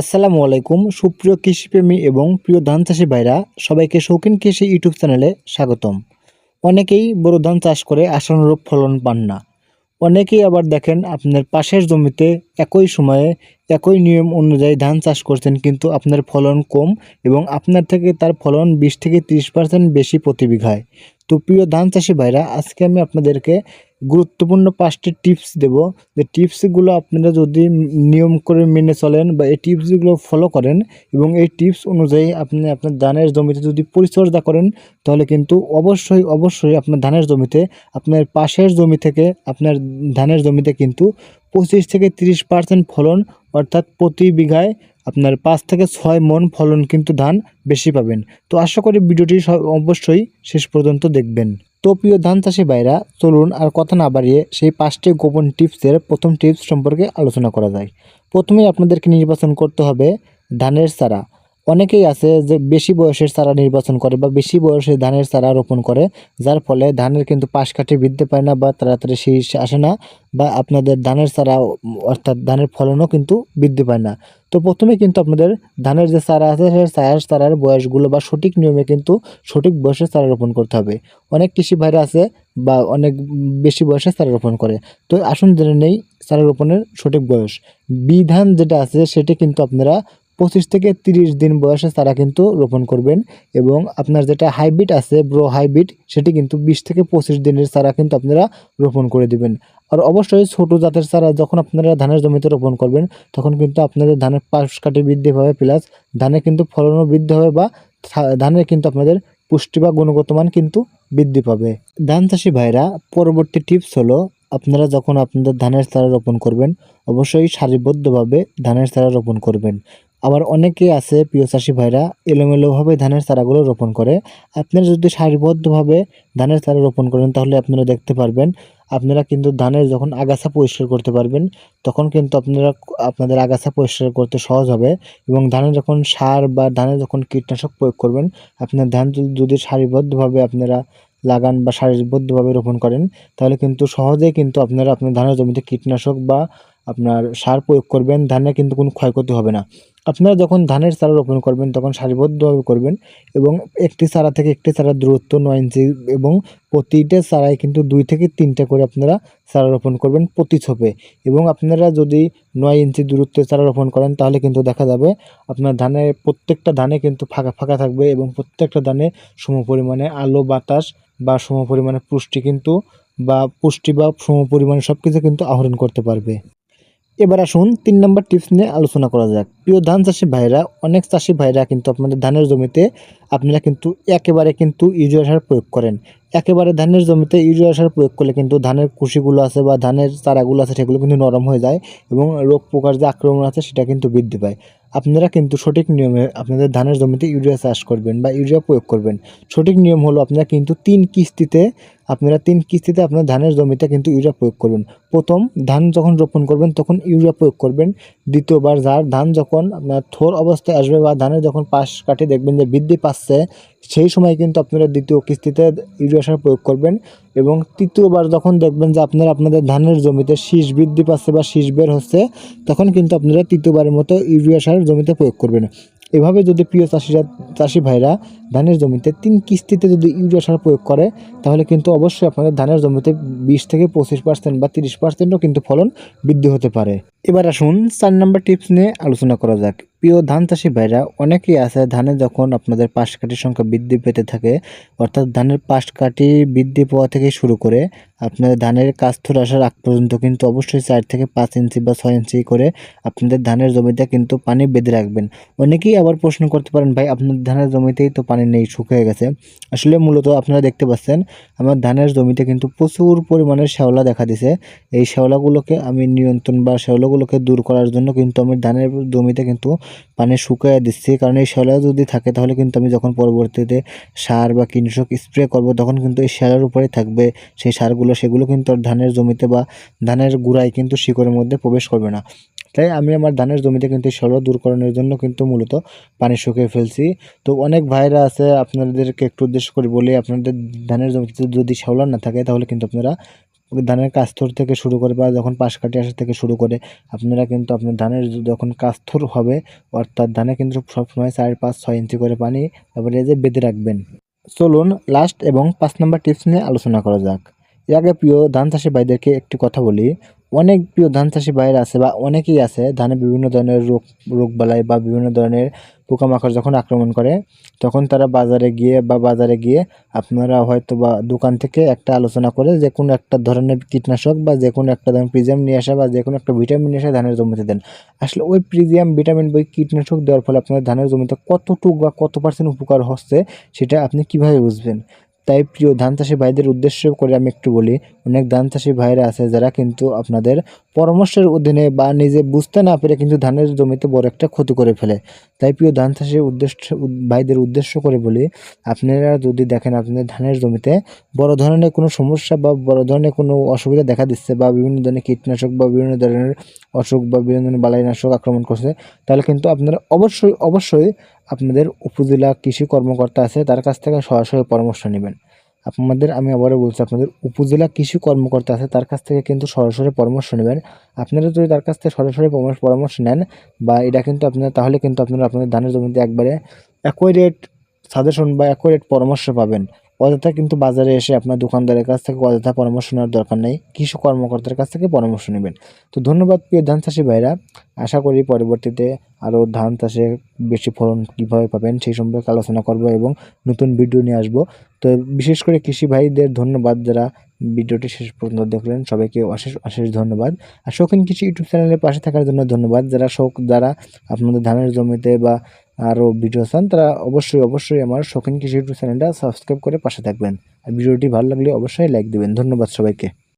আসসালামু আলাইকুম, সুপ্রিয় কৃষিপ্রেমী এবং প্রিয় ধান চাষি ভাইরা, সবাইকে শৌখিন কৃষি ইউটিউব চ্যানেলে স্বাগতম। অনেকেই বড় ধান চাষ করে আশানুরূপ ফলন পান না। অনেকেই আবার দেখেন আপনার পাশের জমিতে একই সময়ে একই নিয়ম অনুযায়ী ধান চাষ করছেন, কিন্তু আপনার ফলন কম এবং আপনার থেকে তার ফলন বিশ থেকে তিরিশ পার্সেন্ট বেশি প্রতি বিঘায়। তো প্রিয় ধান চাষি ভাইরা, আজকে আমি আপনাদেরকে গুরুত্বপূর্ণ পাঁচটি টিপস দেব। যে টিপসগুলো আপনারা যদি নিয়ম করে মেনে চলেন বা এই টিপসগুলো ফলো করেন এবং এই টিপস অনুযায়ী আপনি আপনার ধানের জমিতে যদি পরিচর্যা করেন, তাহলে কিন্তু অবশ্যই অবশ্যই আপনার ধানের জমিতে, আপনার পাশের জমি থেকে, আপনার ধানের জমিতে কিন্তু পঁচিশ থেকে তিরিশ পার্সেন্ট ফলন অর্থাৎ প্রতি বিঘায় আপনার পাঁচ থেকে ছয় মন ফলন কিন্তু ধান বেশি পাবেন। তো আশা করি ভিডিওটি অবশ্যই শেষ পর্যন্ত দেখবেন। তো প্রিয় ধান চাষি ভাইরা, চলুন আর কথা না বাড়িয়ে সেই পাঁচটি গোপন টিপসের প্রথম টিপস সম্পর্কে আলোচনা করা যায় প্রথমেই আপনাদেরকে নির্বাচন করতে হবে ধানের চারা। অনেকেই আছে যে বেশি বয়সের চারা নির্বাচন করে বা বেশি বয়সে ধানের চারা রোপণ করে, যার ফলে ধানের কিন্তু পাশ বৃদ্ধি পায় না বা তাড়াতাড়ি শীষ আসে না বা আপনাদের ধানের চারা, অর্থাৎ ধানের ফলনও কিন্তু বৃদ্ধি পায় না। তো প্রথমে কিন্তু আপনাদের ধানের যে চারা আছে, সেই চারার চারার বয়সগুলো বা সঠিক নিয়মে কিন্তু সঠিক বয়সে চারা রোপণ করতে হবে। অনেক কৃষি ভাইরা আছে বা অনেক বেশি বয়সে চারা রোপণ করে। তো আসুন জেনে নেই চারা রোপণের সঠিক বয়স। বিধান যেটা আছে, সেটি কিন্তু আপনারা পঁচিশ থেকে তিরিশ দিন বয়সে তারা কিন্তু রোপণ করবেন এবং আপনার যেটা হাইব্রিড আছে, ব্রো হাইব্রিড, সেটি কিন্তু বিশ থেকে পঁচিশ দিনের চারা কিন্তু আপনারা রোপণ করে দিবেন। আর অবশ্যই ছোট জাতের চারা যখন আপনারা ধানের জমিতে রোপণ করবেন, তখন কিন্তু আপনাদের ধানের পাশ কাঠি বৃদ্ধি পাবে, প্লাস ধানে কিন্তু ফলনও বৃদ্ধি হবে বা ধানের কিন্তু আপনাদের পুষ্টি বা গুণগত মান কিন্তু বৃদ্ধি পাবে। ধান চাষি ভাইরা, পরবর্তী টিপস হলো, আপনারা যখন আপনাদের ধানের চারা রোপণ করবেন, অবশ্যই সারিবদ্ধভাবে ধানের চারা রোপণ করবেন। আবার অনেকে আছে প্রিয় চাষি ভাইরা, এলোমেলোভাবে ধানের চারাগুলো রোপণ করে। আপনারা যদি সারিবদ্ধভাবে ধানের চারা রোপণ করেন, তাহলে আপনারা দেখতে পারবেন, আপনারা কিন্তু ধানের যখন আগাছা পরিষ্কার করতে পারবেন, তখন কিন্তু আপনারা আপনাদের আগাছা পরিষ্কার করতে সহজ হবে এবং ধানে যখন সার বা ধানে যখন কীটনাশক প্রয়োগ করবেন, আপনার ধান যদি- সারিবদ্ধভাবে আপনারা লাগান বা সারিবদ্ধভাবে রোপণ করেন, তাহলে কিন্তু সহজেই কিন্তু আপনারা আপনার ধানের জমিতে কীটনাশক বা আপনার সার প্রয়োগ করবেন, ধানে কিন্তু কোনো ক্ষয়ক্ষতি হবে না। আপনারা যখন ধানের চারা রোপণ করবেন, তখন সারিবদ্ধভাবে করবেন এবং একটি চারা থেকে একটি চারার দূরত্ব নয় ইঞ্চি এবং প্রতিটা চারায় কিন্তু দুই থেকে তিনটা করে আপনারা চারা রোপণ করবেন প্রতি ছোপে। এবং আপনারা যদি নয় ইঞ্চি দূরত্বে চারা রোপণ করেন, তাহলে কিন্তু দেখা যাবে আপনার ধানের প্রত্যেকটা ধানে কিন্তু ফাঁকা ফাঁকা থাকবে এবং প্রত্যেকটা ধানে সম পরিমাণে আলো, বাতাস বা সম পরিমাণে পুষ্টি কিন্তু বা পুষ্টি বা সম পরিমাণে সব কিছু কিন্তু আহরণ করতে পারবে। এবার আসুন তিন নম্বর টিপস নিয়ে আলোচনা করা যাক। প্রিয় ধান চাষি ভাইরা অনেক চাষি ভাইরা কিন্তু আপনাদের ধানের জমিতে আপনারা কিন্তু একেবারে কিন্তু ইউরিয়া সার প্রয়োগ করেন। একেবারে ধানের জমিতে ইউরিয়া সার প্রয়োগ করলে কিন্তু ধানের কুশিগুলো আছে বা ধানের চারাগুলো আছে সেগুলো কিন্তু নরম হয়ে যায় এবং রোগ পোকার যে আক্রমণ আছে সেটা কিন্তু বৃদ্ধি পায়। আপনারা কিন্তু সঠিক নিয়মে আপনাদের ধানের জমিতে ইউরিয়া চাষ করবেন বা ইউরিয়া প্রয়োগ করবেন। সঠিক নিয়ম হলো আপনারা কিন্তু তিন কিস্তিতে, আপনারা তিন কিস্তিতে আপনার ধানের জমিতে কিন্তু ইউরিয়া প্রয়োগ করবেন। প্রথম, ধান যখন রোপণ করবেন তখন ইউরিয়া প্রয়োগ করবেন। দ্বিতীয়বার যার ধান যখন আপনার থোর অবস্থায় আসবে বা ধানের যখন পাশ কাটে দেখবেন যে বৃদ্ধি পাচ্ছে সেই সময় কিন্তু আপনারা দ্বিতীয় কিস্তিতে ইউরিয়া সার প্রয়োগ করবেন এবং তৃতীয়বার যখন দেখবেন যে আপনারা আপনাদের ধানের জমিতে শীষ বৃদ্ধি পাচ্ছে বা শীষ বের হচ্ছে, তখন কিন্তু আপনারা তৃতীয়বারের মতো ইউরিয়া সার জমিতে প্রয়োগ করবেন। এভাবে যদি প্রিয় চাষিরা, চাষি ভাইরা ধানের জমিতে তিন কিস্তিতে যদি ইউরিয়া সার প্রয়োগ করে, তাহলে কিন্তু অবশ্যই আপনাদের ধানের জমিতে বিশ থেকে পঁচিশ পার্সেন্ট বা তিরিশ পার্সেন্টও কিন্তু ফলন বৃদ্ধি হতে পারে। এবার আসুন চার নম্বর টিপস নিয়ে আলোচনা করা যাক। প্রিয় ধান চাষি ভাইরা, অনেকেই আছে ধানে যখন আপনাদের পাশ কাঠির সংখ্যা বৃদ্ধি পেতে থাকে, অর্থাৎ ধানের পাশ কাঠি বৃদ্ধি পাওয়া থেকে শুরু করে আপনাদের ধানের কাস্থর আসার আগ পর্যন্ত কিন্তু অবশ্যই চার থেকে পাঁচ ইঞ্চি বা ছয় ইঞ্চি করে আপনাদের ধানের জমিতে কিন্তু পানি বেঁধে রাখবেন। অনেকেই আবার প্রশ্ন করতে পারেন, ভাই আপনার ধানের জমিতেই তো পানি নেই শুকিয়ে গেছে। আসলে মূলত আপনারা দেখতে পাচ্ছেন, আমার ধানের জমিতে কিন্তু প্রচুর পরিমাণে শ্যাওলা দেখা দিছে। এই শ্যাওলাগুলোকে আমি নিয়ন্ত্রণ বা শ্যাওলাগুলোকে দূর করার জন্য কিন্তু আমি ধানের জমিতে কিন্তু পানি শুকিয়ে দিচ্ছি। কারণ এই শ্যাওলা যদি থাকে, তাহলে কিন্তু আমি যখন পরবর্তীতে সার বা কীটনাশক স্প্রে করব, তখন কিন্তু এই শ্যাওলার উপরে থাকবে। সেই সারগুলো সেগুলো কিন্তু আর ধানের জমিতে বা ধানের গুড়ায় কিন্তু শিকড়ের মধ্যে প্রবেশ করবে না। তাই আমি আমার ধানের জমিতে কিন্তু শ্যাওলা দূরকরণের জন্য কিন্তু মূলত পানি শুকিয়ে ফেলছি। তো অনেক ভাইরা আছে, আপনাদেরকে একটু উদ্দেশ্য করে বলি, আপনাদের ধানের জমিতে যদি শ্যাওলা না থাকে, তাহলে কিন্তু আপনারা ধানের কাস্তর থেকে শুরু করে বা যখন পাশ কাটি আসা থেকে শুরু করে, আপনারা কিন্তু আপনার ধানের যখন কাস্তর হবে, অর্থাৎ ধানে কিন্তু সবসময় চার, পাঁচ, ছয় ইঞ্চি করে পানি তারপরে যে বেঁধে রাখবেন। চলুন লাস্ট এবং পাঁচ নম্বর টিপস নিয়ে আলোচনা করা যাক। আগে প্রিয় ধান চাষি ভাইদেরকে একটি কথা বলি। অনেক প্রিয় ধান চাষি ভাইয়ের আছে বা অনেকেই আছে, ধানে বিভিন্ন ধরনের রোগ, রোগবালাই বা বিভিন্ন ধরনের পোকামাকড় যখন আক্রমণ করে, তখন তারা বাজারে গিয়ে বা বাজারে গিয়ে আপনারা হয়তো বা দোকান থেকে একটা আলোচনা করে যে কোনো একটা ধরনের কীটনাশক বা যে কোনো একটা ধরনের প্রিজিয়াম নিয়ে আসা বা যে কোনো একটা ভিটামিন নিয়ে আসা ধানের জমিতে দেন। আসলে ওই প্রিজিয়াম ভিটামিন বা কীটনাশক দেওয়ার ফলে আপনাদের ধানের জমিতে কতটুক বা কত পার্সেন্ট উপকার হচ্ছে, সেটা আপনি কীভাবে বুঝবেন? তাই প্রিয় ধান চাষি ভাইদের উদ্দেশ্য করে আমি একটু বলি, অনেক ধান চাষি ভাইরা আছে যারা কিন্তু আপনাদের পরামর্শের অধীনে বা নিজে বুঝতে না পেরে কিন্তু ধানের জমিতে বড় একটা ক্ষতি করে ফেলে। তাই প্রিয় ধান চাষির উদ্দেশ্য, ভাইদের উদ্দেশ্য করে বলি, আপনারা যদি দেখেন আপনাদের ধানের জমিতে বড় ধরনের কোনো সমস্যা বা বড় ধরনের কোনো অসুবিধা দেখা দিচ্ছে বা বিভিন্ন ধরনের কীটনাশক বা বিভিন্ন ধরনের অসুখ বা বিভিন্ন ধরনের বালাইনাশক আক্রমণ করছে, তাহলে কিন্তু আপনারা অবশ্যই অবশ্যই আপনাদের উপজেলা কৃষি কর্মকর্তা আছে, তার কাছ থেকে সরাসরি পরামর্শ নেবেন। আপনাদের, আমি আবারও বলছি, আপনাদের উপজেলা কৃষি কর্মকর্তা আছে, তার কাছ থেকে কিন্তু সরাসরি পরামর্শ নেবেন। আপনারা যদি তার কাছ থেকে সরাসরি পরামর্শ নেন, বা এটা কিন্তু আপনারা তাহলে কিন্তু আপনারা আপনাদের ধানের জমিতে একবারে একই রেট সাজেশন বা একই রেট পরামর্শ পাবেন। অযথা কিন্তু বাজারে এসে আপনার দোকানদারের কাছ থেকে অযথা পরামর্শ নেওয়ার দরকার নেই। কৃষি কর্মকর্তার কাছ থেকে পরামর্শ নেবেন। তো ধন্যবাদ প্রিয় ধান চাষি ভাইরা। আশা করি পরবর্তীতে আরও ধান চাষে বেশি ফলন কীভাবে পাবেন সেই সম্পর্কে আলোচনা করব এবং নতুন ভিডিও নিয়ে আসব। তো বিশেষ করে কৃষি ভাইদের ধন্যবাদ যারা ভিডিওটি শেষ পর্যন্ত দেখলেন। সবাইকে অশেষ অশেষ ধন্যবাদ। আর শৌখিন কিছু ইউটিউব চ্যানেলের পাশে থাকার জন্য ধন্যবাদ। যারা শোক যারা আপনাদের ধানের জমিতে বা আরও ভিডিও চান, তারা অবশ্যই অবশ্যই আমার শৌখিন কিছু ইউটিউব চ্যানেলটা সাবস্ক্রাইব করে পাশে থাকবেন। আর ভিডিওটি ভালো লাগলে অবশ্যই লাইক দেবেন। ধন্যবাদ সবাইকে।